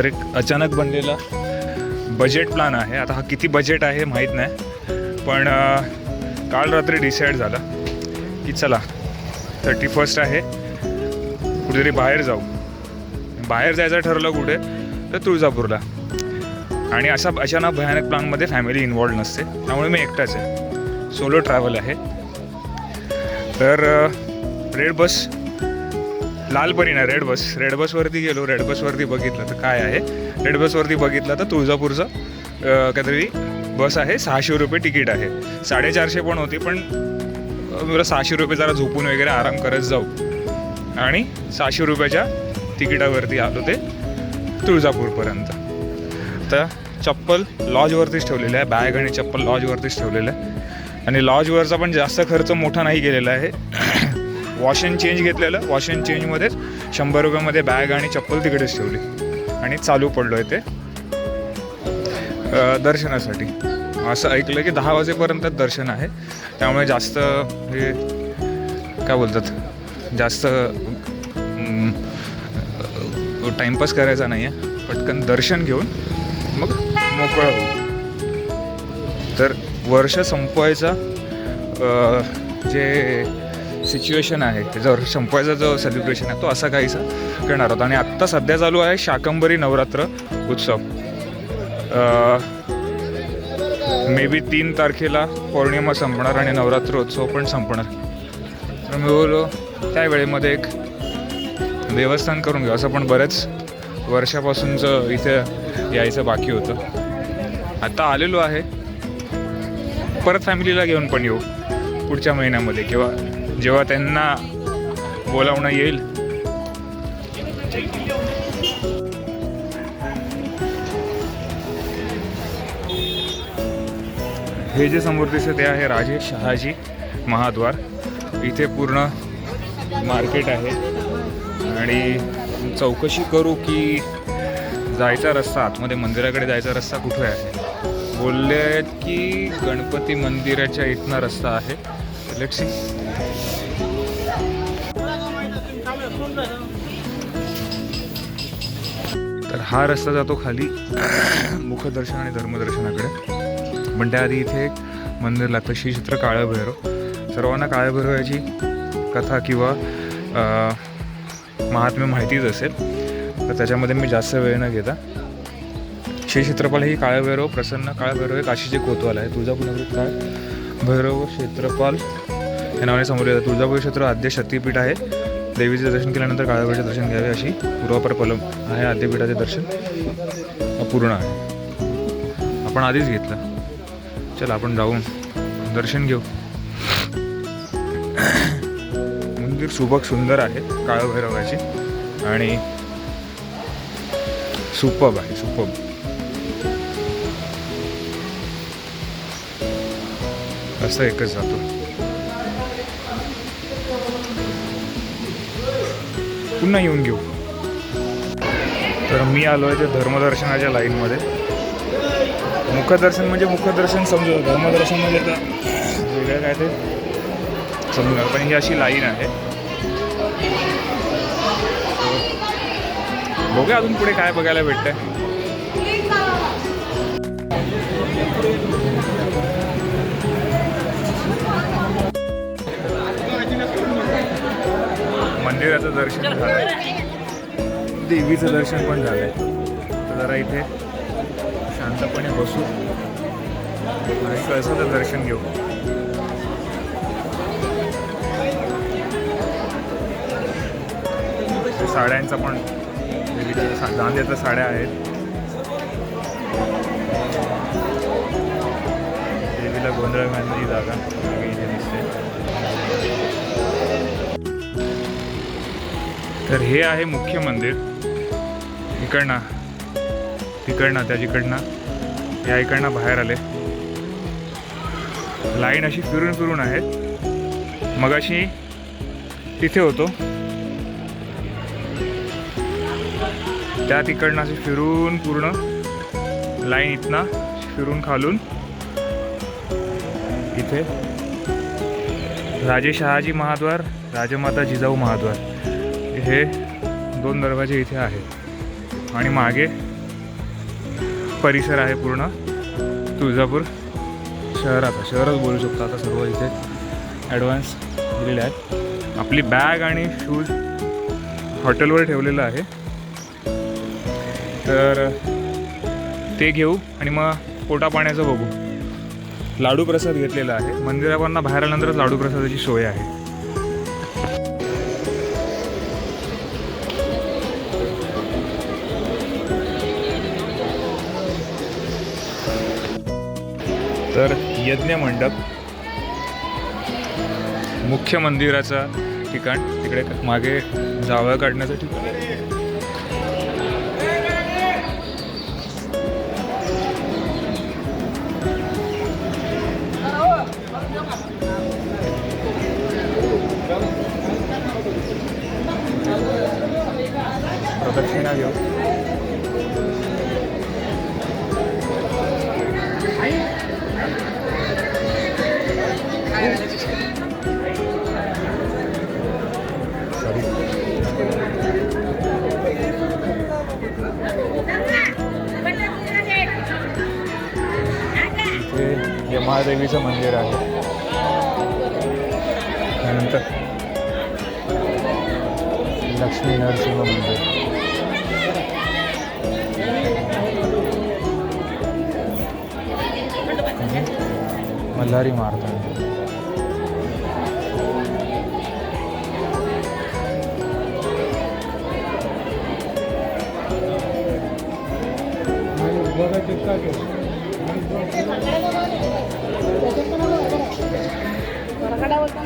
तर एक अचानक बनलेला बजेट प्लॅन आहे. आता हा किती बजेट आहे माहीत नाही. पण काल रात्री डिसाईड झालं की चला थर्टी फर्स्ट आहे. कुठेतरी बाहेर जाऊ. बाहेर जायचं ठरलं कुठे तर तुळजापूरला. आणि असा अचानक भयानक प्लॅनमध्ये फॅमिली इन्वॉल्ड नसते. त्यामुळे मी एकटाच आहे. सोलो ट्रॅव्हल आहे. तर रेड बस लालपरी नाही रेड बस रेड बसवरती गेलो. रेड बसवरती बघितलं तर काय आहे? रेड बसवरती बघितलं तर तुळजापूरचं काहीतरी बस आहे. सहाशे रुपये तिकीट आहे. साडेचारशे पण होती पण अं, मला सहाशे रुपये जरा झोपून वगैरे आराम करत जाऊ. आणि सहाशे रुपयाच्या तिकिटावरती आलो ते तुळजापूरपर्यंत. तर चप्पल लॉजवरतीच ठेवलेलं आहे. बॅग आणि चप्पल लॉजवरतीच ठेवलेलं आहे. आणि लॉजवरचा पण जास्त खर्च मोठा नाही केलेला आहे. वॉश अँड चेंज घेतलेलं. वॉश अँड चेंजमध्येच शंभर रुपयामध्ये बॅग आणि चप्पल तिकडेच ठेवली. आणि चालू पडलो आहे ते दर्शनासाठी. असं ऐकलं की दहा वाजेपर्यंत दर्शन आहे. त्यामुळे जास्त हे काय बोलतात? जास्त टाईमपास करायचा नाही आहे पटकन दर्शन घेऊन मग मोकळं होऊ. तर वर्ष संपवायचा जे सिच्युएशन आहे. त्याच्यावर संपवायचा जो सेलिब्रेशन आहे तो असा काहीसा करणार होता आणि आत्ता सध्या चालू आहे शाकंबरी नवरात्र उत्सव. मे बी तीन तारखेला पौर्णिमा संपणार आणि नवरात्र उत्सव पण संपणार. तर मी बोलो त्या वेळेमध्ये एक देवस्थान करून घेऊ. असं पण बऱ्याच वर्षापासूनचं इथे यायचं बाकी होतं. आता आलेलो आहे. परत फॅमिलीला घेऊन पण येऊ. पुढच्या महिन्यामध्ये किंवा जेव्हा त्यांना बोलावणं येईल. हे जे समोर दिसत ते आहे राजे शहाजी महाद्वार. इथे पूर्ण मार्केट आहे. आणि चौकशी करू की जायचा रस्ता आतमध्ये मंदिराकडे जायचा रस्ता कुठे आहे? बोलले आहेत की गणपती मंदिराच्या इथनं रस्ता आहे. लेट सी तर हा रस्ता जातो खाली मुखदर्शन आणि धर्मदर्शनाकडे. पण त्याआधी इथे एक मंदिर लागतं श्रीक्षेत्र काळभैरव. सर्वांना काळभैरवाची कथा किंवा महात्म्य माहितीच असेल. तर त्याच्यामध्ये मी जास्त वेळ न घेता श्री क्षेत्रपाल ही काळभैरव प्रसन्न काळभैरव हे काशीचे कोतवाल आहे. तुळजापूर काळ भैरव क्षेत्रपाल या नावाने समोर येतात तुळजापूर क्षेत्र आद्य शक्तीपीठ आहे. देवीचे दर्शन केल्यानंतर काळाबाईचे दर्शन घ्यावे अशी पूर्वापर पलम आहे आद्यपीठाचे दर्शन. अपूर्ण आहे. आपण आधीच घेतलं. चल आपण जाऊन दर्शन घेऊ. मंदिर सुबक सुंदर आहे काळभैरवाची. आणि सुपब आहे सुपब. असं एकच जातो. पुन्हा येऊन घेऊ. तर मी आलो आहे ते धर्मदर्शनाच्या लाईनमध्ये. मुखदर्शन म्हणजे मुखदर्शन समजू धर्मदर्शन म्हणजे आता वेगळं काय ते समजा पण ही अशी लाईन आहे. बघूया अजून पुढे काय बघायला भेटतंय. मंदिराचं दर्शन झालं देवीचं दर्शन पण झालं तर जरा इथे शांतपणे बसू आणि कळसाचं दर्शन घेऊ. साड्यांचा पण देवीच्या साड्या आहेत. देवीला गोंधळ घालणारी जागा इथे दिसते. तर हे आहे मुख्य मंदिर. इकडनं तिकडनं त्या जिकडनं या इकडनं बाहेर आले. लाईन अशी फिरून फिरून आहेत. मगाशी तिथे होतो. त्या तिकडनं अशी फिरून पूर्ण लाईन इथनं फिरून खालून इथे. राजे शहाजी महाद्वार राजमाता जिजाऊ महाद्वार. हे दोन दरवाजे इथे आहेत. आणि मागे परिसर आहे पूर्ण. तुळजापूर शहराचा शहरच बोलू शकतो आता सर्व इथे. ॲडव्हान्स दिलेले आहेत. आपली बॅग आणि शूज हॉटेलवर ठेवलेलं आहे. तर ते घेऊ आणि मग पोटा पाण्याचं बघू. लाडू प्रसाद घेतलेला आहे. मंदिरावरनं बाहेर आल्यानंतरच लाडू प्रसादाची सोय आहे. तर यज्ञ मंडप. मुख्य मंदिराचं ठिकाण तिकडे मागे जावळ काढण्याचं ठिकाण. प्रदक्षिणा घेऊ महादेवीचं मंदिर आहे. त्यानंतर लक्ष्मी नरसिंह मंदिर. आणि मल्हारी होता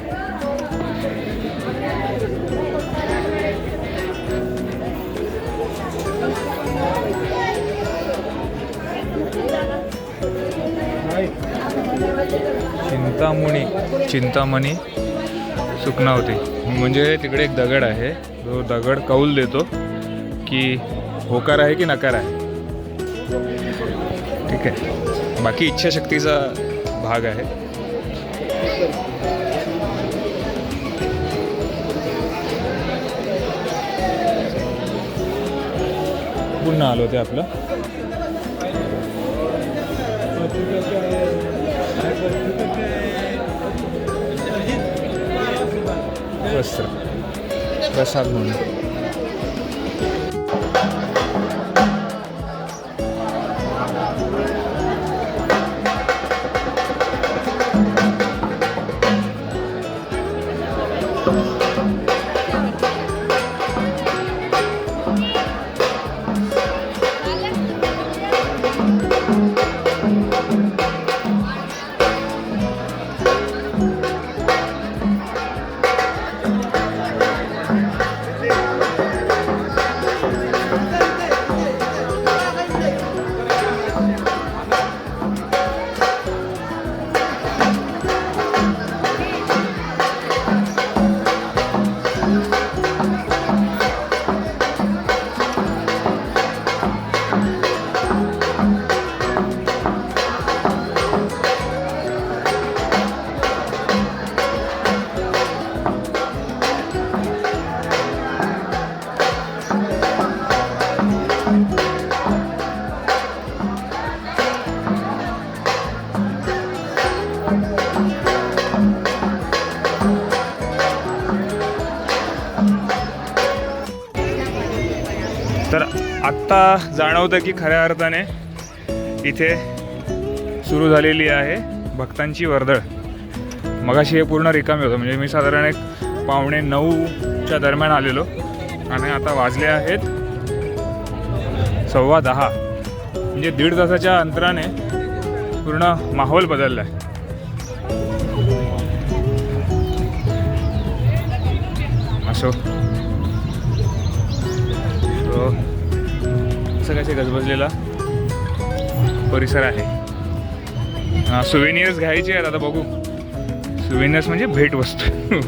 चिंतामणी चिंतामणी सुकणावती म्हणजे तिकडे एक दगड आहे. तो दगड कौल देतो की होकार आहे की नकार आहे. ठीक आहे. बाकी इच्छाशक्तीचा भाग आहे. पुन्हा आलो ते आपलं. वस्त्र प्रसाद म्हणून. आत्ता जाणवतं की खऱ्या अर्थाने इथे सुरू झालेली आहे भक्तांची वर्दळ. मगाशी हे पूर्ण रिकामी होतं. म्हणजे मी साधारण एक पावणे नऊच्या दरम्यान आलेलो आणि आता वाजले आहेत सव्वा दहा. म्हणजे दीड तासाच्या अंतराने पूर्ण माहोल बदलला आहे असो. असं कसे गजबजलेला परिसर आहे. सुवेनियर्स घ्यायचे आहेत आता बघू. सुवेनियर्स म्हणजे भेटवस्तू.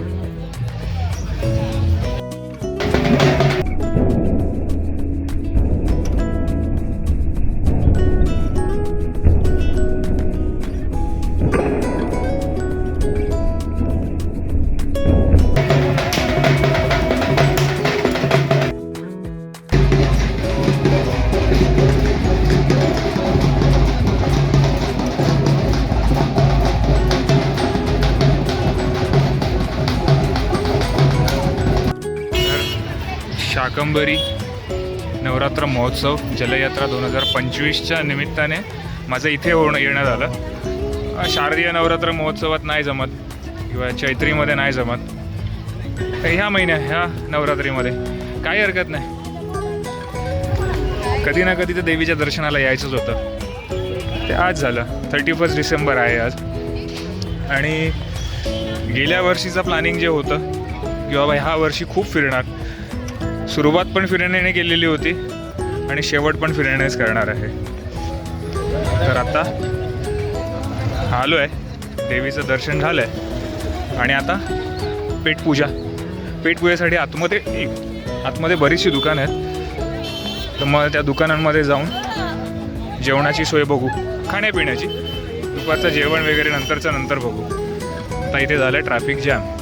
शाकंबरी नवरात्र महोत्सव जलयात्रा दोन हजार पंचवीसच्या निमित्ताने माझं इथे होणं येणं झालं शारदीय नवरात्र महोत्सवात नाही जमत किंवा चैत्रीमध्ये नाही जमत. तर ह्या महिन्या ह्या नवरात्रीमध्ये काही हरकत नाही. कधी ना कधी तर देवीच्या दर्शनाला यायचंच होतं. ते आज झालं. थर्टी फर्स्ट डिसेंबर आहे आज. आणि गेल्या वर्षीचं प्लॅनिंग जे होतं की बाबा ह्या वर्षी खूप फिरणार. सुरुवात पण फिरण्याने केलेली होती आणि शेवट पण फिरण्यानेच करणार आहे. तर आता आलो आहे देवीचं दर्शन झालं आहे आणि आता पेटपूजा पेटपूजेसाठी आतमध्ये आतमध्ये बरीचशी दुकानं आहेत. तर मग त्या दुकानांमध्ये जाऊन जेवणाची सोय बघू. खाण्यापिण्याची. दुपारचं जेवण वगैरे नंतरचं नंतर बघू. आता इथे झालं ट्रॅफिक जॅम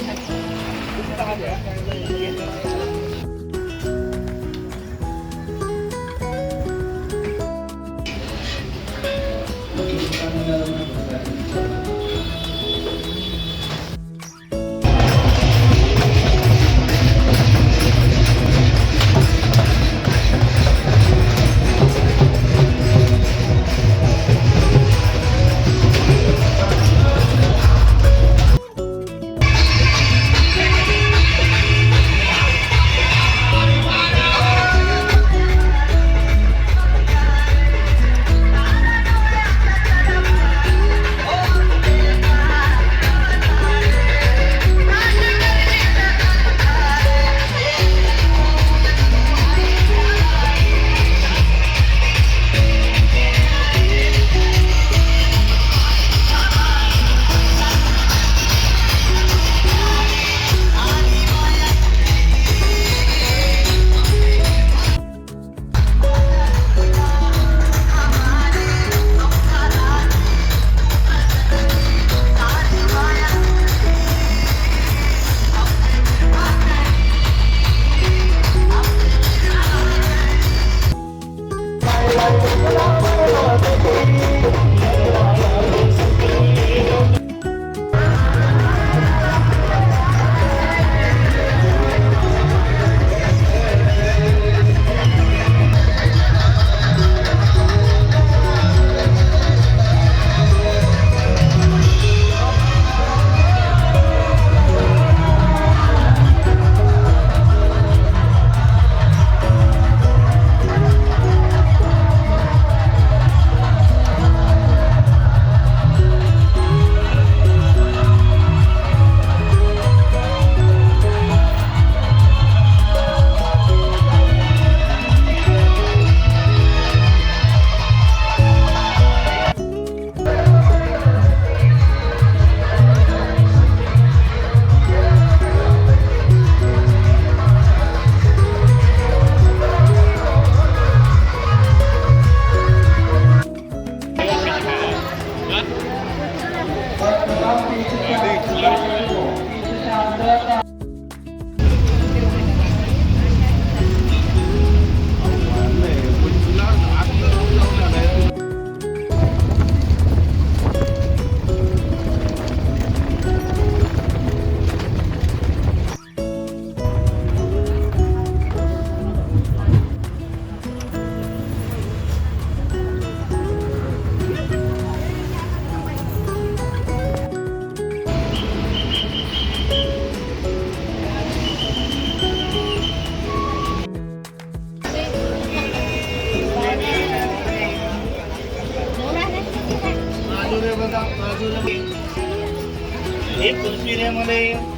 जरा आणि Gracias. एक एक मध्ये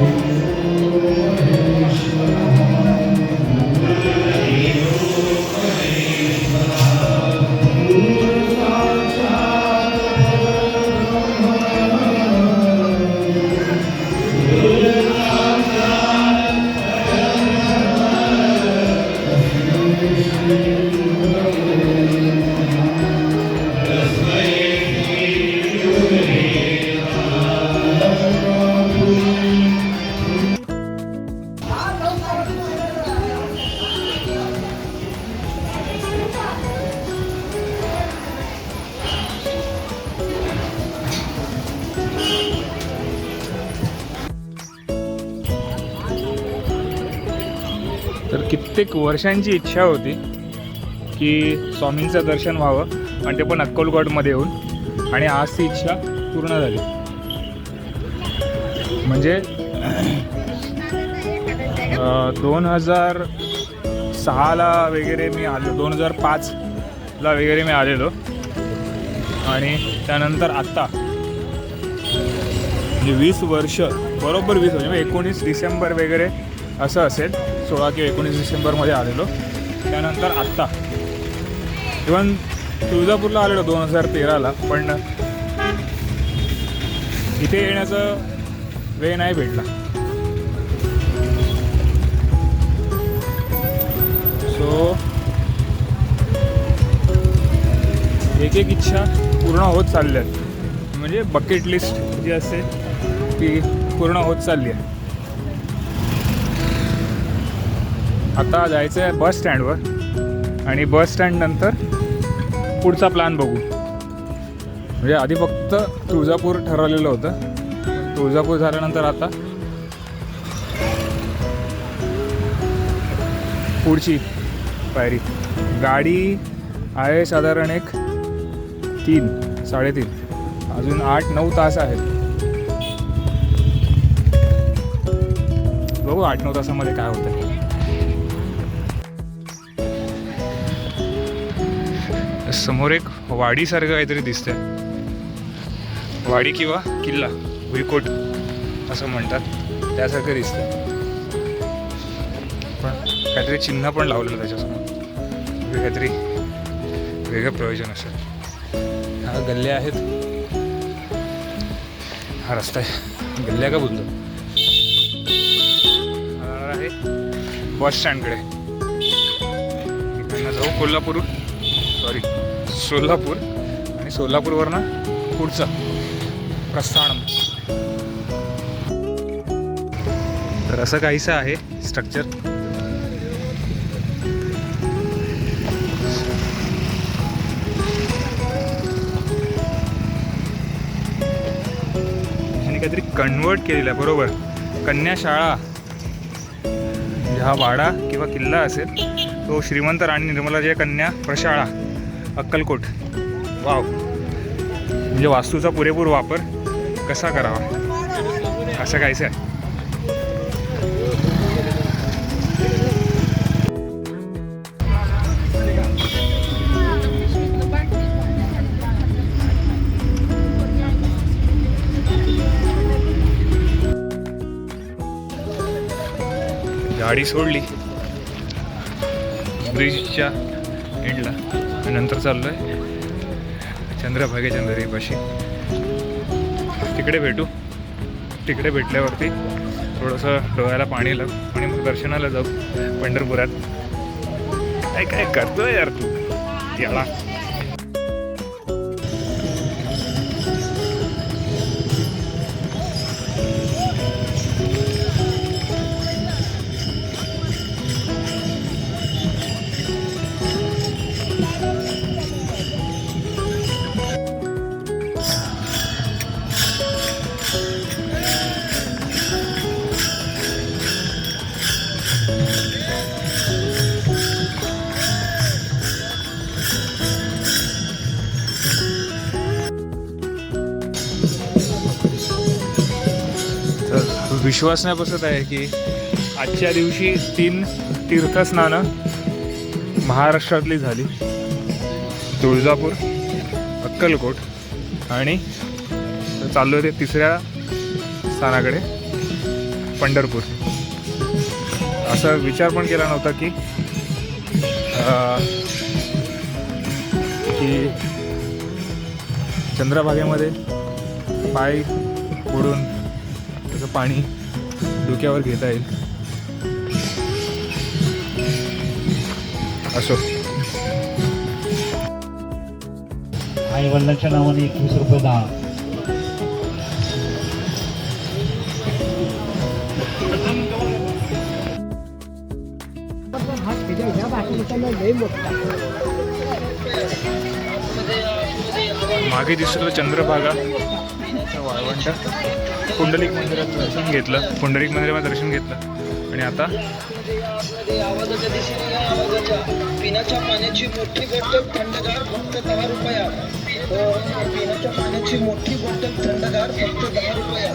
कित्येक वर्षांची इच्छा होती की स्वामींचं दर्शन व्हावं. आणि ते पण अक्कलकोटमध्ये येऊन. आणि आज ती इच्छा पूर्ण झाली. म्हणजे दोन हजार सहाला वगैरे मी आलो. दोन हजार पाचला वगैरे मी आलेलो. आणि त्यानंतर आत्ता. म्हणजे वीस वर्ष बरोबर वीस वर्ष म्हणजे एकोणीस डिसेंबर वगैरे असं असेल. सोळा किंवा एकोणीस डिसेंबरमध्ये आलेलो. त्यानंतर आत्ता. इवन तुळजापूरला आलेलो दोन हजार तेराला पण इथे येण्याचं वेळ नाही भेटला. सो एक एक इच्छा पूर्ण होत चालल्यात. म्हणजे बकेट लिस्ट जी असते ती पूर्ण होत चालली आहे. आता जायचं आहे बस स्टँडवर. आणि बस स्टँड नंतर पुढचा प्लॅन बघू. म्हणजे आधी फक्त तुळजापूर ठरवलेलं होतं. तुळजापूर झाल्यानंतर आता पुढची पायरी. गाडी आहे साधारण एक तीन साडेतीन. अजून आठ नऊ तास आहेत. बघू आठ नऊ तासामध्ये काय होतं समोर एक वाडीसारखं काहीतरी दिसतंय. वाडी किंवा किल्ला भुईकोट असं म्हणतात. त्यासारखं दिसतंय. पण काहीतरी चिन्ह पण लावलेलं त्याच्यासमोर. काहीतरी वेगळं प्रयोजन असेल. हा गल्ल्या आहेत. हा रस्ता आहे. गल्ल्या का बोलतो हा आहे. बस स्टँडकडे. जाऊ कोल्हापूर सॉरी सोलापूर आणि सोलापूरवरनं पुढचं प्रस्थान. तर असं काहीसं आहे स्ट्रक्चर आणि काहीतरी कन्वर्ट केलेलं आहे बरोबर. कन्या शाळा. हा वाडा किंवा किल्ला असेल तो श्रीमंत राणी निर्मला जय कन्या प्रशाळा. अक्कलकोट. वाव. म्हणजे वास्तूचा पुरेपूर वापर कसा करावा? असं काहीच आहे. गाडी सोडली. ब्रिजच्या नंतर चाललो आहे चंद्रभागे नदीपाशी तिकडे भेटू. तिकडे भेटल्यावरती थोडंसं डोळ्याला पाणी लाव आणि मग दर्शनाला जाऊ पंढरपुरात. काय काय करतोय यार तू? याला. विश्वास नाही बसत आहे की आजच्या दिवशी तीन तीर्थस्नानं महाराष्ट्रातली झाली. तुळजापूर अक्कलकोट आणि चाललो होते तिसऱ्या स्थानाकडे पंढरपूर. असा विचार पण केला नव्हता की की चंद्रभागेमध्ये पाय उडून त्याचं पाणी डोक्यावर घेता येईल. असो. आई वडिलांच्या नावाने एकवीस रुपये दहा. मागे दिसतो चंद्रभागा. वाळवंट. पुंडलिक मंदिरात दर्शन घेतलं. पुंडलिक मंदिरात दर्शन घेतलं. आणि आता? पिण्याच्या पाण्याची मोठी थंडगार फक्त दहा रुपया पिण्याच्या पाण्याची मोठी थंडगार फक्त दहा रुपया